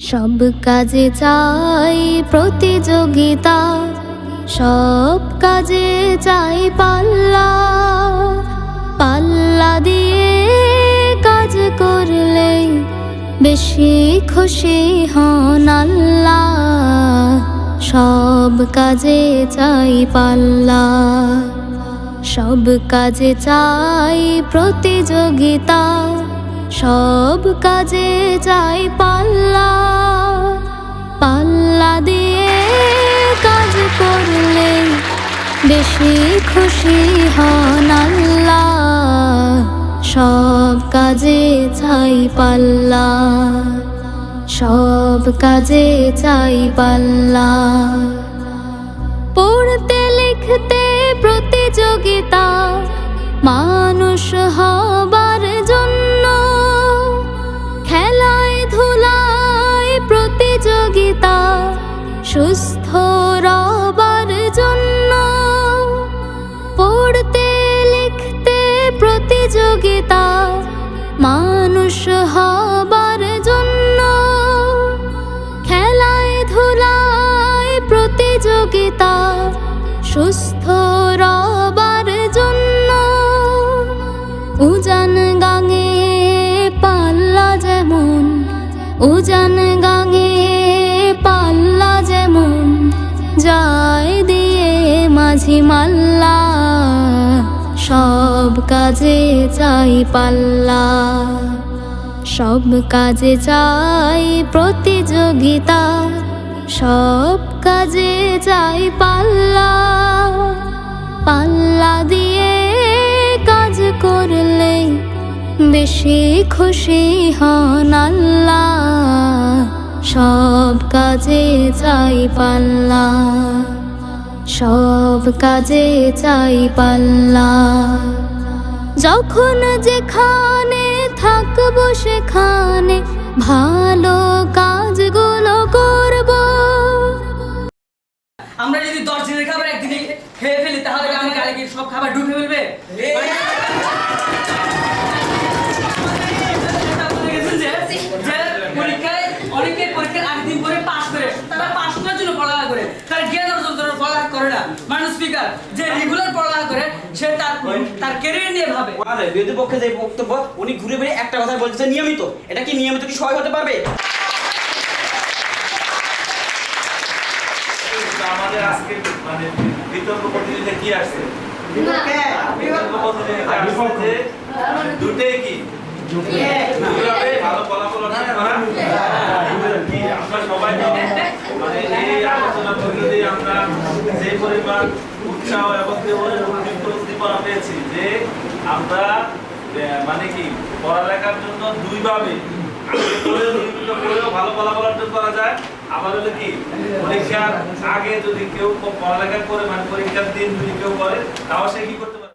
সব কাজে চাই প্রতিযোগিতা, সব কাজে চাই পাল্লা। পাল্লা দিয়ে কাজ করলে বেশি খুশি হন আল্লাহ। সব কাজে চাই পাল্লা, সব কাজে চাই প্রতিযোগিতা সব কাজে চাই পাল্লা পাল্লা দিয়ে কাজ করলে বেশি খুশি হন আল্লাহ। সব কাজে চাই পাল্লা, সব কাজে চাই পাল্লা। পড়তে লিখতে সুস্থ রবার জন্য পড়তে, লিখতে প্রতিযোগিতা মানুষ হবার জন্য খেলায়, ধুলায় প্রতিযোগিতা সুস্থ রবার জন্য উজান গাঙে পাল্লা যেমন, উজান গাঙে মাঝি মাল্লা, সব কাজে চাই পাল্লা। সব কাজে চাই প্রতিযোগিতা, সব কাজে চাই পাল্লা। পাল্লা দিয়ে কাজ করলে বেশি খুশি হন আল্লাহ। সব কাজে চাই পাল্লা। সব কাজে চাই পাল্লা। যখন যেখানে থাকব সেখানে ভালো কাজগুলো করব। আমরা যদি দশ দিনের খাবার একদিনে খেয়ে ফেলি তাহলে আমি কালকে সব খাবার ঢুকে ফেলবে আপনি দেখেছেন যে যে পরীক্ষায় অনেকে পরীক্ষার আট দিন পরে পাস করে তারা পাস করার জন্য পড়ালেখা করে তার জ্ঞান অর্জন করার পড়ালেখা করে না মানুষ স্পিকার যে রেগুলার পড়ালেখা করে সে তার তার ক্যারিয়ার নিয়ে ভাবে। আরে বিরোধী পক্ষে যে বক্তব্য উনি ঘুরে বেরিয়ে একটা কথা বলতেছে নিয়মিত। এটা কি নিয়মিত কি সহায় হতে পারবে? আমাদের আজকে মানে বিতর্ক প্রতিযোগিতা কি আসছে? বিতর্ক? প্রতিযোগিতা আসছে যে কি? ভালো ফলাফল অর্জন করা কি আমরা সবাই মানে এই আলোচনার মধ্যে আমরা যে পরিমাণ উৎসাহ এবং উদ্দীপ্ত হয়েছে যে আমরা মানে কি, পড়ালেখার জন্য দুই ভাবে ভালো ফলাফল অর্জন করা যায়। আবার হলে কি, পরীক্ষার আগে যদি কেউ পড়ালেখা করে মানে পরীক্ষার দিন যদি কেউ করে, তাও সে কি করতে পারে?